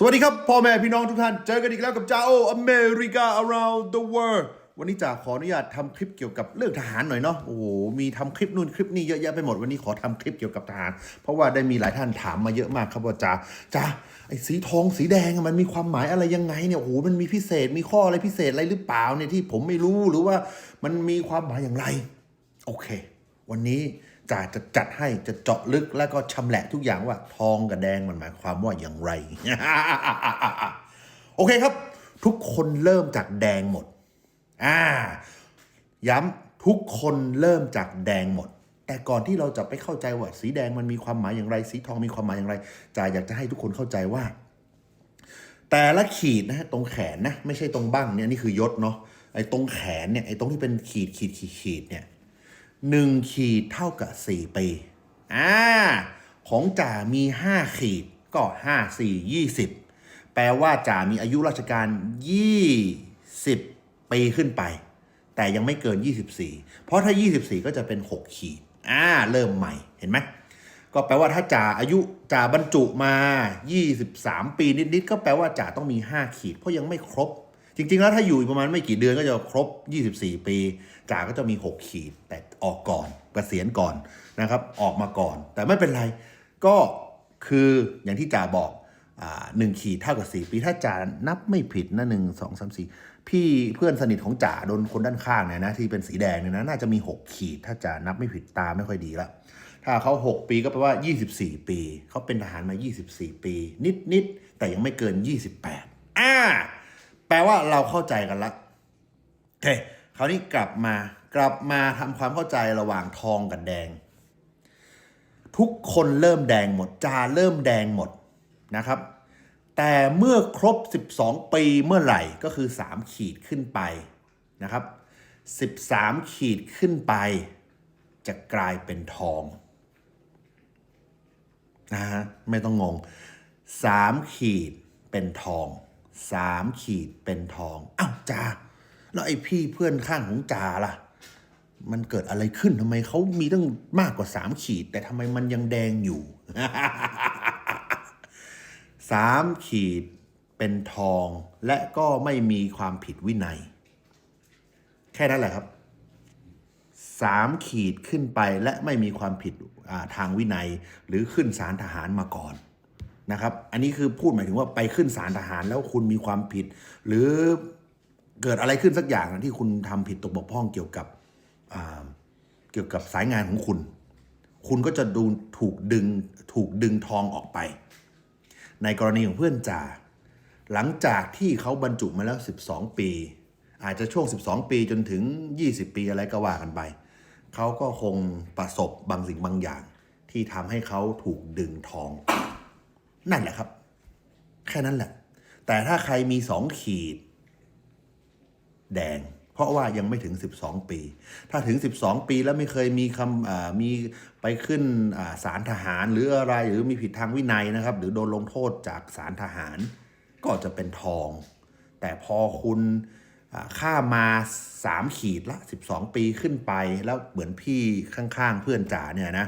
สวัสดีครับพ่อแม่พี่น้องทุกท่าน เจอกันอีกแล้วกับจ้าโออเมริกา around the world วันนี้จ่าขออนุญาตทำคลิปเกี่ยวกับเรื่องทหารหน่อยเนาะโอ้โหมีทำคลิปนู่นคลิปนี้เยอะแยะไปหมดวันนี้ขอทำคลิปเกี่ยวกับทหาร เพราะว่าได้มีหลายท่านถามมาเยอะมากครับว่าจ่าจ่าไอ้สีทองสีแดงมันมีความหมายอะไรยังไงเนี่ยโอ้โหมันมีพิเศษมีข้ออะไรพิเศษอะไรหรือเปล่าเนี่ยที่ผมไม่รู้หรือว่ามันมีความหมายอย่างไร โอเค วันนี้ จ่าจะจัดให้จะเจาะลึกแล้วก็ชำแหละทุกอย่างว่าทองกับแดงมันหมายความว่าอย่างไร โอเคครับ ทุกคนเริ่มจากแดงหมด อ่า ย้ำทุกคนเริ่มจากแดงหมด แต่ก่อนที่เราจะไปเข้าใจว่า สีแดงมันมีความหมายอย่างไร สีทองมีความหมายอย่างไรจ่าอยากจะให้ทุกคนเข้าใจว่า แต่ละขีดนะฮะตรงแขนนะ ไม่ใช่ตรงบั้งเนี่ยนี่คือยศเนาะไอ้ตรงแขนเนี่ยไอ้ตรงที่เป็นขีดขีดขีดขีดเนี่ย หนึ่งขีดเท่ากับสี่ปี อ่า ของจ่ามีห้าขีดก็ห้าสี่ยี่สิบแปลว่าจ่ามีอายุราชการยี่สิบปีขึ้นไป แต่ยังไม่เกิน 24 เพราะถ้า 24 ก็จะเป็น 6 ขีด อ่า เริ่มใหม่ เห็นไหม ก็แปลว่าถ้าจ่าอายุจ่าบรรจุมา 23 ปีนิดๆ ก็แปลว่าจ่าต้องมี 5 ขีด เพราะยังไม่ครบ จริง ๆ แล้วถ้าอยู่อีกประมาณไม่กี่เดือนก็จะครบ 24 ปีจ่าก็จะมี 6 ขีด แต่ออกก่อนเกษียณก่อนนะครับ ออกมาก่อน แต่ไม่เป็นไร ก็คืออย่างที่จ่าบอกหนึ่งขีดเท่ากับสี่ปี ถ้าจ่านับไม่ผิดนะหนึ่งสองสามสี่พี่เพื่อนสนิทของจ่าโดนคนด้านข้างเนี่ยนะที่เป็นสีแดงเนี่ยนะน่าจะมีหกขีด ถ้าจ่านับไม่ผิดตาไม่ค่อยดีละถ้าเขาหกปีก็แปลว่ายี่สิบสี่ปี เขาเป็นทหารมายี่สิบสี่ปีนิดนิดๆแต่ยังไม่เกินยี่สิบแปดอ่า แปลว่าเราเข้าใจกันละโอเคคราวนี้กลับมากลับมาทำความเข้าใจระหว่างทองกับแดง ทุกคนเริ่มแดงหมดจาเริ่มแดงหมดนะครับ แต่เมื่อครบ 12 ปีเมื่อไหร่ก็คือ 3 ขีดขึ้นไปนะครับ 13 ขีดขึ้นไป จะกลายเป็นทองนะฮะไม่ต้องงง 3 ขีดเป็นทอง 3ขีดเป็นทองอ้าวจาแล้วไอ้พี่เพื่อนข้างของจ่าล่ะ มันเกิดอะไรขึ้นทำไมเขามีตั้งมากกว่า3ขีด แต่ทำไมมันยังแดงอยู่สามขีดเป็นทอง และก็ไม่มีความผิดวินัย แค่นั้นแหละครับสามขีดขึ้นไปและไม่มีความผิดทางวินัย หรือขึ้นศาลทหารมาก่อน นะครับ อันนี้คือพูดหมายถึงว่าไปขึ้นศาลทหารแล้วคุณมีความผิด หรือเกิดอะไรขึ้นสักอย่างที่คุณทำผิดตกบกพร่องเกี่ยวกับเกี่ยวกับสายงานของคุณ คุณก็จะดูถูกดึงถูกดึงทองออกไป ในกรณีของเพื่อนจ่าหลังจากที่เขาบรรจุมาแล้ว 12 ปี อาจจะช่วง 12 ปีจนถึง 20 ปีอะไรก็ว่ากันไป เขาก็คงประสบบางสิ่งบางอย่าง ที่ทำให้เขาถูกดึงทอง นั่นแหละครับ แค่นั้นแหละ แต่ถ้าใครมี2ขีด แดง เพราะว่ายังไม่ถึง 12 ปี ถ้าถึง 12 ปีแล้วไม่เคยมีคำมีไปขึ้นอ่าศาลทหารหรืออะไรหรือมีผิดทางวินัยนะครับ หรือโดนลงโทษจากศาลทหาร ก็จะเป็นทอง แต่พอคุณอ่าข้ามมา 3 ขีดละ 12 ปีขึ้นไปแล้วเหมือนพี่ข้างๆ เพื่อนจ๋าเนี่ยนะ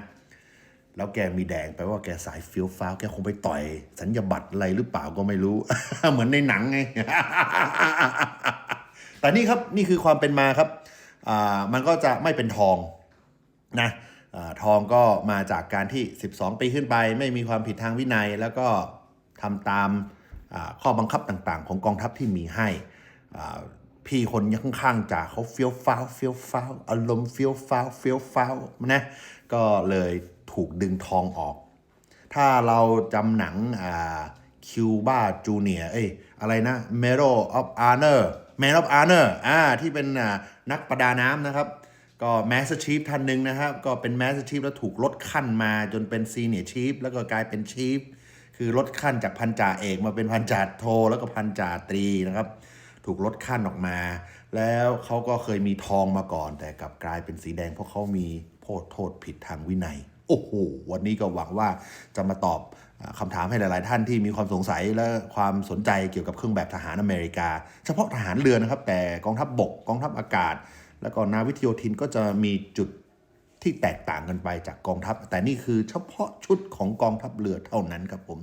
แล้วแกมีแดงแปลว่าแกสายฟิลฟ้าวแกคงไปต่อย สัญญาบัตรอะไรหรือเปล่าก็ไม่รู้ เหมือนในหนังไง แต่นี่ครับนี่คือความเป็นมาครับอ่ามันก็จะไม่เป็นทองนะอาทองก็มาจากการที่ 12 ปีขึ้นไป ไม่มีความผิดทางวินัย แล้วก็ทำตามข้อบังคับต่างๆ ของกองทัพที่มีให้อ่าพี่คนข้างๆจากเขาเฟี้ยวฟ้าวเฟี้ยวฟ้าวอารมณ์เฟี้ยวฟ้าวเฟี้ยวฟ้าวนะ ก็เลยถูกดึงทองออก ถ้าเราจำหนังอ่าคิวบาจูเนียเอ้ยอะไรนะ Medal of Honor Man of Honor อ่าที่เป็นอ่านักประดาน้ำนะครับ ก็แมสชีฟท่านหนึ่งนะครับ ก็เป็นแมสชีฟแล้วถูกลดขั้นมาจนเป็นซีเนียร์ชีฟแล้วก็กลายเป็นชีฟคือลดขั้นจากพันจ่าเอกมาเป็นพันจ่าโท แล้วก็พันจ่าตรีนะครับ ถูกลดขั้นออกมา แล้วเขาก็เคยมีทองมาก่อน แต่กลับกลายเป็นสีแดงเพราะเขามีโทษโทษผิดทางวินัย โอ้โห วันนี้ก็หวังว่าจะมาตอบคำถามให้หลาย ๆ ท่านที่มีความสงสัยและความสนใจเกี่ยวกับเครื่องแบบทหารอเมริกา เฉพาะทหารเรือนะครับ แต่กองทัพบบกกองทัพอากาศ แล้วก็นาวิทโยธินก็จะมีจุดที่แตกต่างกันไปจากกองทัพ แต่นี่คือเฉพาะชุดของกองทัพเรือเท่านั้นครับผม